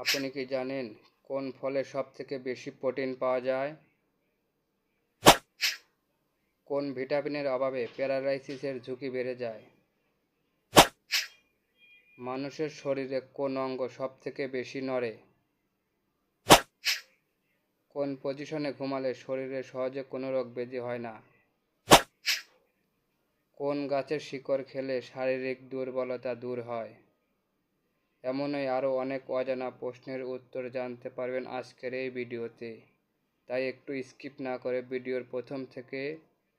আপনি কি জানেন কোন ফলে সব থেকে বেশি প্রোটিন পাওয়া যায়? কোন ভিটামিনের অভাবে প্যারালাইসিসের ঝুঁকি বেড়ে যায়? মানুষের শরীরে কোন অঙ্গ সব থেকে বেশি নড়ে? কোন পজিশনে ঘুমালে শরীরে সহজে কোনো রোগ ব্যাধি হয় না? কোন গাছের শিকড় খেলে শারীরিক দুর্বলতা দূর হয়? এমনই আরও অনেক অজানা প্রশ্নের উত্তর জানতে পারবেন আজকের এই ভিডিওতে। তাই একটু স্কিপ না করে ভিডিওর প্রথম থেকে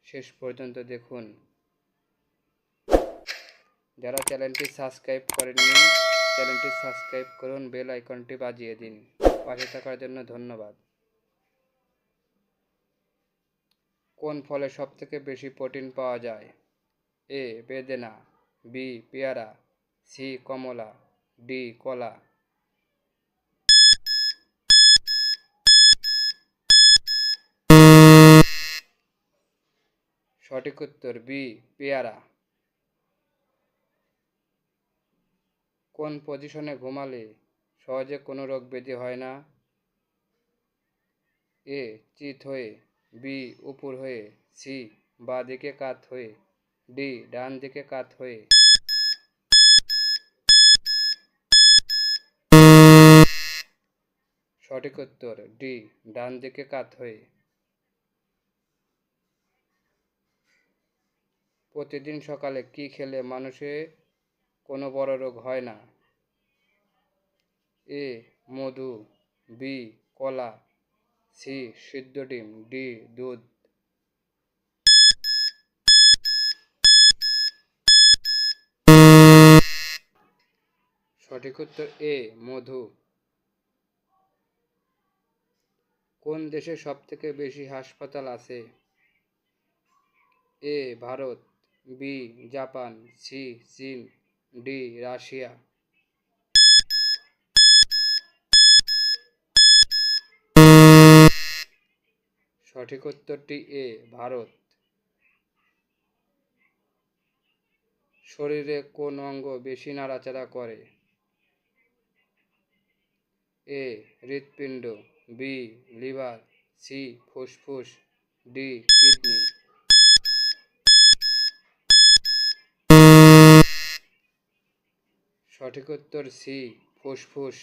শেষ পর্যন্ত দেখুন। যারা চ্যানেলটি সাবস্ক্রাইব করেননি, চ্যানেলটি সাবস্ক্রাইব করুন, বেল আইকনটি বাজিয়ে দিন। পাশে থাকার জন্য ধন্যবাদ। কোন ফলে সবথেকে বেশি প্রোটিন পাওয়া যায়? এ, বেদেনা, বি, পেয়ারা, সি, কমলা। ডি, কলা। সঠিক উত্তর বি, পেয়ারা। কোন পজিশনে ঘুমালে সহজে কোনো রোগ ব্যাধি হয় না? এ, চিত হয়ে। বি, উপর হয়ে। সি, বা দিকে কাত হয়ে। ডি, ডান দিকে কাত হয়ে। সঠিক উত্তর, ডি, ডান দিকে কাত হয়ে। প্রতিদিন সকালে কি খেলে মানুষের কোনো বড় রোগ হয় না? এ, মধু, বি, কলা, সি, সিদ্ধ ডিম, ডি, দুধ। সঠিক উত্তর, এ, মধু। কোন দেশে সবথেকে বেশি হাসপাতাল আছে? A, Bharat, B, Japan, C, চীন, ডি, রাশিয়া। সঠিক উত্তরটি এ, ভারত। শরীরে কোন অঙ্গ বেশি নাড়াচাড়া করে? এ, হৃৎপিণ্ড। বি লিভার সি ফুসফুস ডি কিডনি সঠিক উত্তর সি ফুসফুস